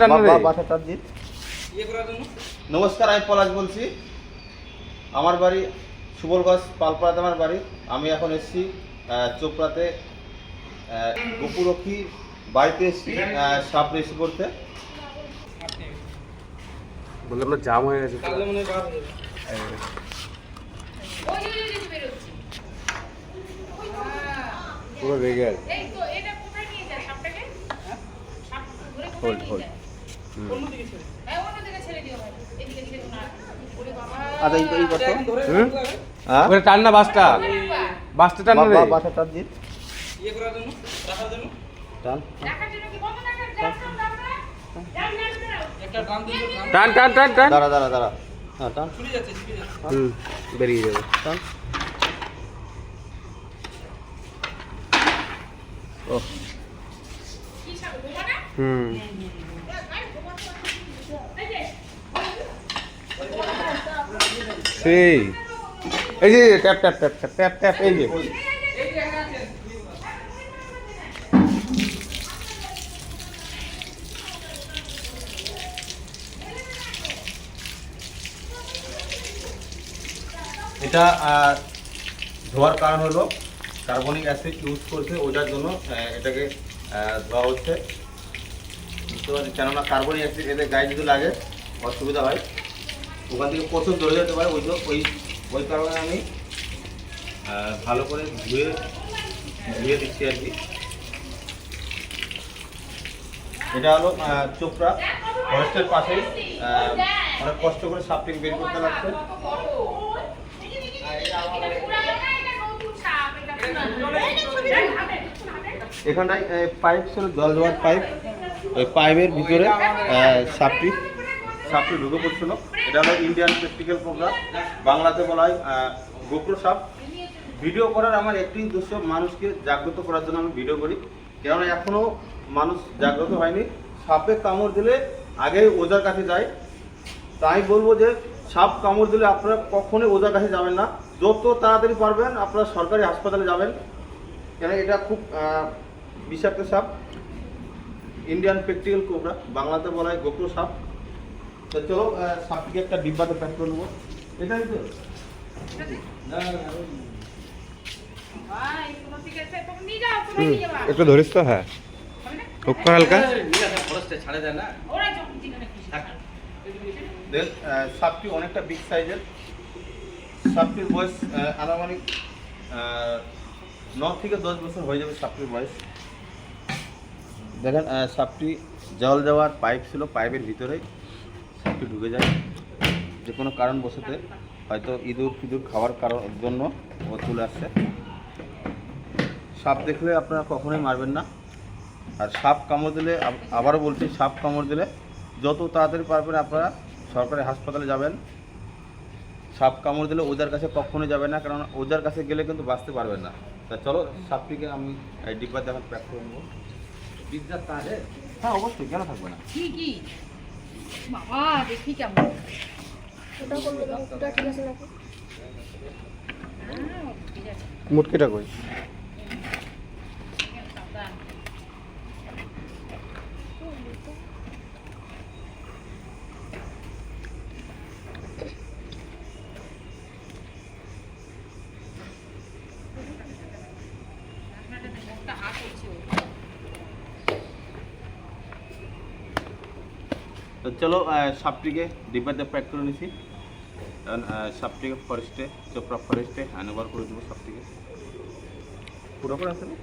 টান রে টানজিৎ নমস্কার আমি পলাশ বলছি। আমার বাড়ি সুবলগঞ্জ পালপাড়াতে আমার বাড়ি। আমি এখন এসেছি চোপড়াতে। গপুরক্ষী বাড়িতে এসেছি সাপ রেসি করতে। বললাম না জাম হয়ে গেছে পুরো। রেগে আছে। এই তো টান না বাসটা। বাসটা টান রে। জন্য না টান। টান। টান টান দাঁড়া দাঁড়া দাঁড়া। হ্যাঁ টান। হুম বেরিয়ে যাবে। টান। ও। কি সাপ ঘুমা না হুম এই যে সেই। এই যে tap tap tap tap tap tap এই যে। এটা ধোয়ার কারণ হলো কার্বনিক অ্যাসিড ইউজ করছে, ওটার জন্য এটাকে ধোয়া হচ্ছে। বুঝতে পারছি কেননা কার্বনিক অ্যাসিড এদের গায়ে যদি লাগে, অসুবিধা হয়। ওখান থেকে প্রচুর ধরে যেতে পারে, ওই ওই ওই কারণে আমি ভালো করে ধুয়ে ধুয়ে দিচ্ছি আর কি। এটা হলো চোপড়া। ফরেস্টের পাশেই অনেক কষ্ট করে সাপটিং বের করতে লাগছে। এখানটায় পাইপ ছিল, জল দেওয়ার পাইপ ওই পাইপের ভিতরে সাপটি। সাপটি ঢুকে পড়ছিল। এটা হলো ইন্ডিয়ান প্র্যাকটিক্যাল প্রোগ্রাম বাংলাতে বলা হয় গোপ্রো সাপ। ভিডিও করার আমার একটি উদ্দেশ্য মানুষকে জাগ্রত করার জন্য আমি ভিডিও করি। কেননা এখনও মানুষ জাগ্রত হয়নি। সাপে কামড় দিলে আগে ওজার কাছে যায়। তাই বলব যে, সাপ কামড় দিলে আপনারা কখনোই ওজার কাছে যাবেন না। যত তাড়াতাড়ি পারবেন, আপনারা সরকারি হাসপাতালে যাবেন। কেন এটা খুব বিষাক্ত সাপ। ইন্ডিয়ান প্র্যাকটিক্যাল কোবরা বাংলাতে বলা হয় গোপ্রো সাপ। তো চলো সাপটিকে একটা ডিব্বাতে প্যাক করে নেব। এটাই তো একটু ধরিস তো হ্যাঁ। হবে না? হুক হালকা। সাপটি অনেকটা বিগ সাইজের সাপটির বয়স আনুমানিক ন থেকে দশ বছর হয়ে যাবে সাপটির বয়স। দেখেন সাপটি জল দেওয়ার পাইপ ছিল পাইপের ভিতরেই। সাপটি ঢুকে যায়। যে কোনো কারণ বসতে হয়তো ইঁদুর ফিদুর খাওয়ার কারণ জন্য ও চলে আসছে। সাপ দেখলে আপনারা কখনোই মারবেন না। আর সাপ কামড় দিলে আবারও বলছি, সাপ কামড় দিলে যত তাড়াতাড়ি পারবেন আপনারা সরকারি হাসপাতালে যাবেন। সাপ কামড় দিলে ওদের কাছে কখনোই যাবেন না, কারণ ওদের কাছে গেলে কিন্তু বাঁচতে পারবেন না। তা চলো, সাপটিকে আমি ডিব্বাতে এখন প্যাক করে নেব। বিদ্যার তাহলে? হ্যাঁ অবশ্যই, কেন থাকবে না? কি কি? বাবা দেখি কেমন। ওটা করলে ওটা ঠিক আছে নাকি? হ্যাঁ, মুটকিটা কই? সাবধান। মুখটা হাত তো চলো সাপটিকে ডিব্বাতে প্যাক করে নিছি কারণ সাপটিকে ফরেস্টে চোপড়া ফরেস্টে হ্যান্ড করে দেবো সাপটিকে পুরো করে আছে না?